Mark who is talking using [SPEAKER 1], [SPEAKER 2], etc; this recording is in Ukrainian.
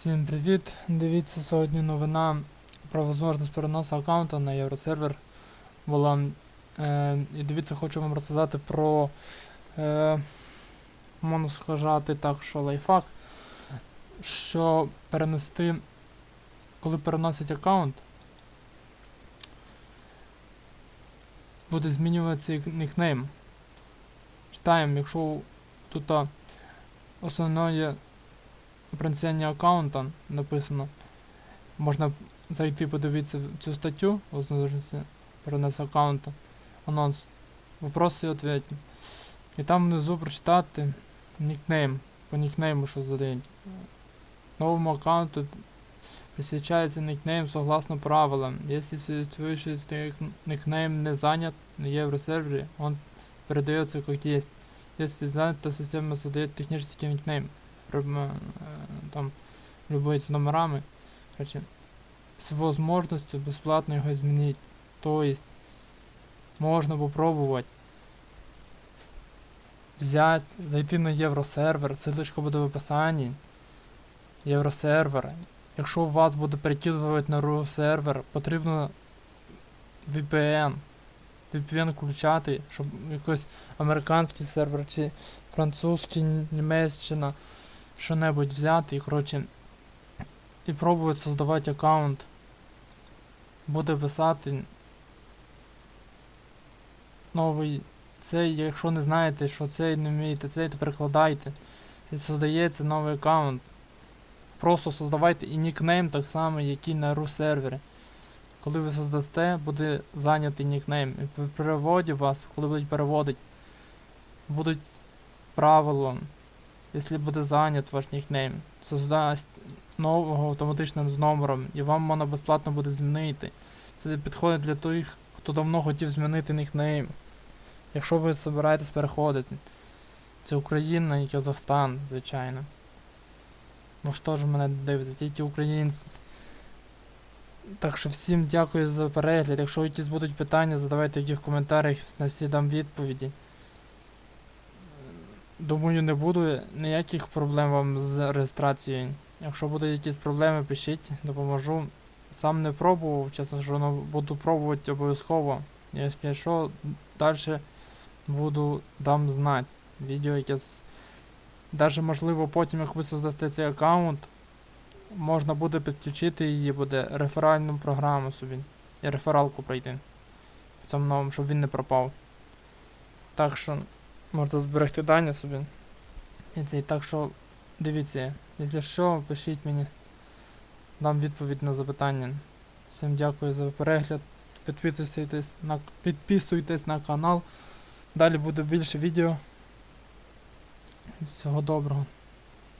[SPEAKER 1] Всім привіт! Дивіться сьогодні новина про можливість переносу аккаунта на євросервер була. Е, і дивіться, хочу вам розказати про е, можна сказати так, що лайфхак, що перенести, коли переносять аккаунт, буде змінюватися нікнейм. Читаємо, якщо тут основне принципі аккаунта написано. Можна зайти подивитися цю статтю, возможності перенес аккаунта, анонс, вопроси і ответи. І там внизу прочитати нікнейм, по нікнейму, що задають. Новому аккаунту присвячается никнейм согласно правилам. Если существующий никнейм не занят на евросервере, он передается как есть. Если занят, то система создает технический никнейм. Прям, э, там любые с номерами. Короче, с возможностью бесплатно его изменить. То есть можно попробовать взять, зайти на євросервер, ссылочка буде в описанні. Євросервер. Якщо у вас буде перекидувати на RU сервер, потрібно VPN. VPN включати, щоб якийсь американський сервер, чи французький, німеччина, що-небудь взяти і, коротше, і пробувати создавати аккаунт. Буде писати новий цей, якщо не знаєте, що цей не вмієте, цей, то перекладайте. Це создається новий аккаунт. Просто создавайте і нікнейм так само, який на RU сервері. Коли ви создасте, буде зайнятий нікнейм. І при переводі вас, коли будуть переводити, будуть правило, якщо буде зайнят ваш нікнейм, создасть нового автоматично з номером, і вам можна безплатно буде змінити. Це підходить для тих, хто давно хотів змінити нікнейм. Якщо ви збираєтесь переходити, це Україна і Казахстан, звичайно. Бо ж мене дивиться, тільки українці. Так що всім дякую за перегляд. Якщо якісь будуть питання, задавайте їх в коментарях, на всі дам відповіді. Думаю, не буде ніяких проблем вам з реєстрацією. Якщо будуть якісь проблеми, пишіть, допоможу. Сам не пробував, чесно що буду пробувати обов'язково. Якщо що, далі буду дам знати. Відео якесь. Даже можливо потім, як ви создасте цей аккаунт, можна буде підключити її, буде реферальну програму собі. І рефералку пройти. В цьому новому, щоб він не пропав. Так що можна зберегти дані собі. І це так що дивіться, якщо що, пишіть мені. Дам відповідь на запитання. Всім дякую за перегляд. Підписуйтесь на, підписуйтесь на канал. Далі буде більше відео. Всього доброго.